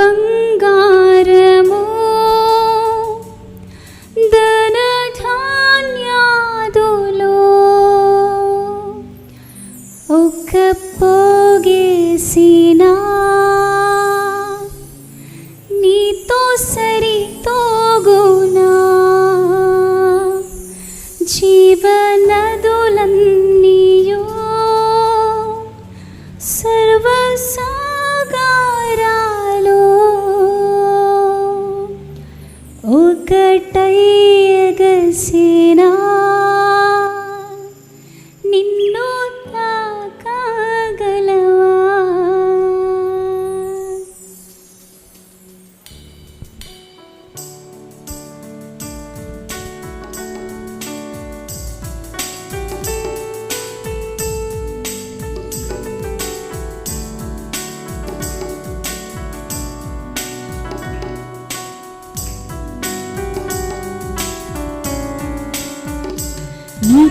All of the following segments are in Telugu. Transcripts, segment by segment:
బంగారము ధనధాన్యాదులో ఒక్క పోగేసినా నీతో సరితోగునా జీవనదులన్నీయో ಕಟ್ಟೈ ಅಗಸಿನ ನಿನ್ನೋ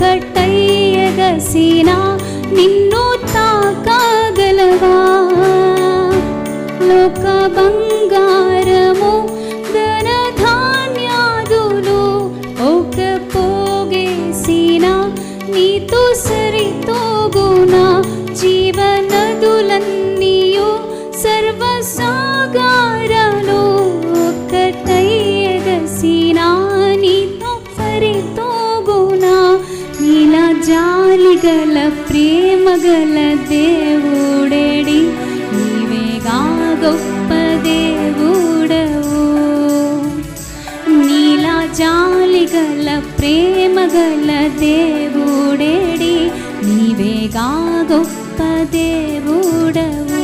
கட்ட ప్రేమగల దేవుడేడి నీవేగా గొప్ప దేవుడవు. నీలా జాలిగల ప్రేమగల దేవుడేడి నీవేగా గొప్ప దేవుడవు.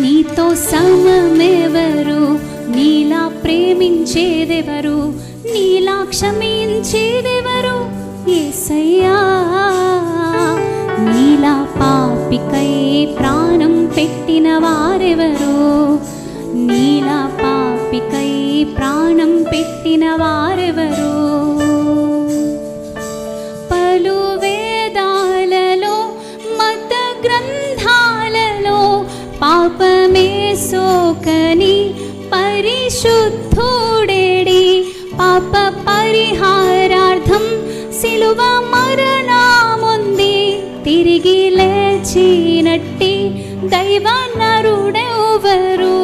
నీతో సమమెవరు నీలా ప్రేమించేదెవరు నీలా క్షమించేదెవరు? ఏసయ్యా నీలా పాపికై ప్రాణం పెట్టిన వారెవరు? నీలా పాపికై ప్రాణం పెట్టిన వారెవరు? పలు వేదాలలో మత గ్రంథాలలో పాపమే సోకని పరిశుద్ధుడేడి సిలువ మరణముంది. తిరిగి లేచినట్టి దైవ నరుడెవరు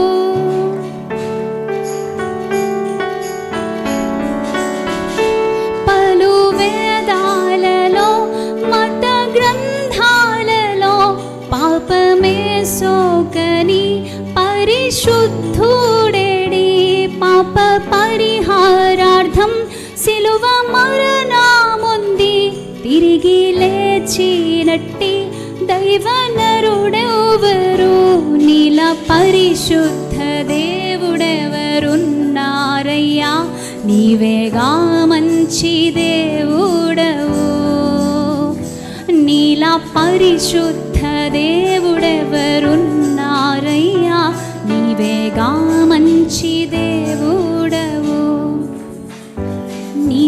పలు వేదాలలో మత గ్రంథాలలో పాపమే సోకని తిరిగి లేచినట్టి దైవ నరుడెవరు నీల పరిశుద్ధ దేవుడెవరున్నారయ్యా? నీవేగా మంచి దేవుడవు. నీల పరిశుద్ధ దేవుడెవరున్నారయ్యా? నీవేగా మంచి దేవుడవు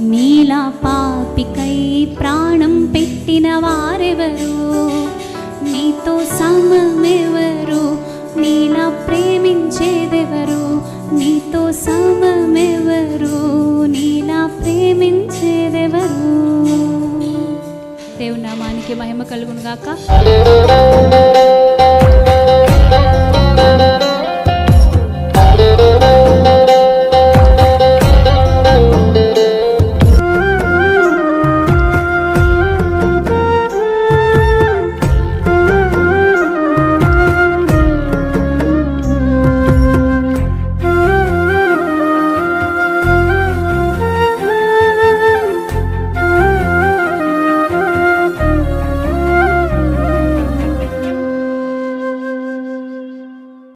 నీలా పాపికై ప్రాణం పెట్టిన వారెవరు? నీతో సమమెవరు? నీలా ప్రేమించేదెవరు? నీతో సమమెవరు? నీలా ప్రేమించేదెవరు? దేవునామానికి మహిమ కలుగునుగాక.